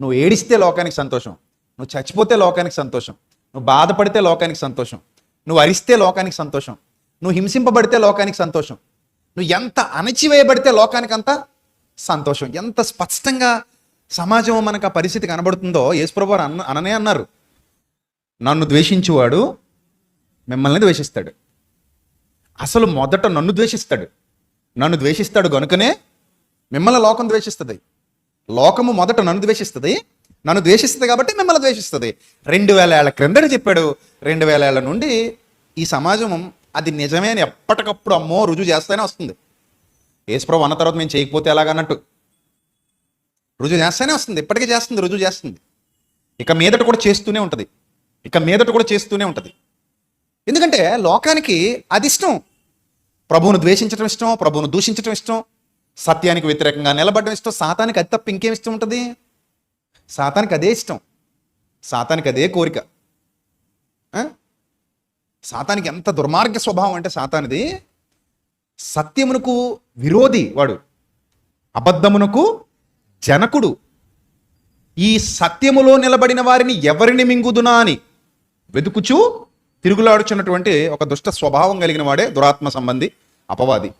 నువ్వు ఏడిస్తే లోకానికి సంతోషం నువ్వు చచ్చిపోతే లోకానికి సంతోషం నువ్వు బాధపడితే లోకానికి సంతోషం నువ్వు అరిస్తే లోకానికి సంతోషం నువ్వు హింసింపబడితే లోకానికి సంతోషం నువ్వు ఎంత అణచివేయబడితే లోకానికి అంత సంతోషం. ఎంత స్పష్టంగా సమాజం మనకు ఆ పరిస్థితి కనబడుతుందో యేసుప్రభు అన్న అననే అన్నారు. నన్ను ద్వేషించువాడు మిమ్మల్ని ద్వేషిస్తాడు. అసలు మొదట నన్ను ద్వేషిస్తాడు. నన్ను ద్వేషిస్తాడు కనుకనే మిమ్మల్ని లోకం ద్వేషిస్తుంది. లోకము మొదట నన్ను ద్వేషిస్తుంది నన్ను ద్వేషిస్తుంది కాబట్టి మిమ్మల్ని ద్వేషిస్తుంది. రెండు వేల ఏళ్ళ క్రిందట చెప్పాడు రెండు వేల ఏళ్ళ నుండి ఈ సమాజం అది నిజమే అని ఎప్పటికప్పుడు అమ్మో రుజువు చేస్తూనే వస్తుంది. యేసుప్రభు అన్న తర్వాత మేము చేయకపోతే ఎలాగన్నట్టు. రుజువు చేస్తూనే వస్తుంది ఇప్పటికీ చేస్తుంది రుజువు చేస్తుంది. ఇక మీదట కూడా చేస్తూనే ఉంటుంది. ఇక మీదట కూడా చేస్తూనే ఉంటుంది. ఎందుకంటే లోకానికి అది ఇష్టం. ప్రభువును ద్వేషించడం ఇష్టం ప్రభువును దూషించడం ఇష్టం. సత్యానికి వ్యతిరేకంగా నిలబడడం ఇష్టం సాతానికి అది తప్ప ఇంకేం ఇష్టం ఉంటుంది? సాతానికి అదే ఇష్టం. సాతానికి అదే కోరిక. సాతానికి ఎంత దుర్మార్గ స్వభావం అంటే సాతానిది. సత్యమునకు విరోధి వాడు అబద్ధమునకు జనకుడు. ఈ సత్యములో నిలబడిన వారిని ఎవరిని మింగుదునా అని వెతుకుచూ తిరుగులాడుచున్నటువంటి ఒక దుష్ట స్వభావం కలిగిన వాడే దురాత్మ సంబంధి అపవాది.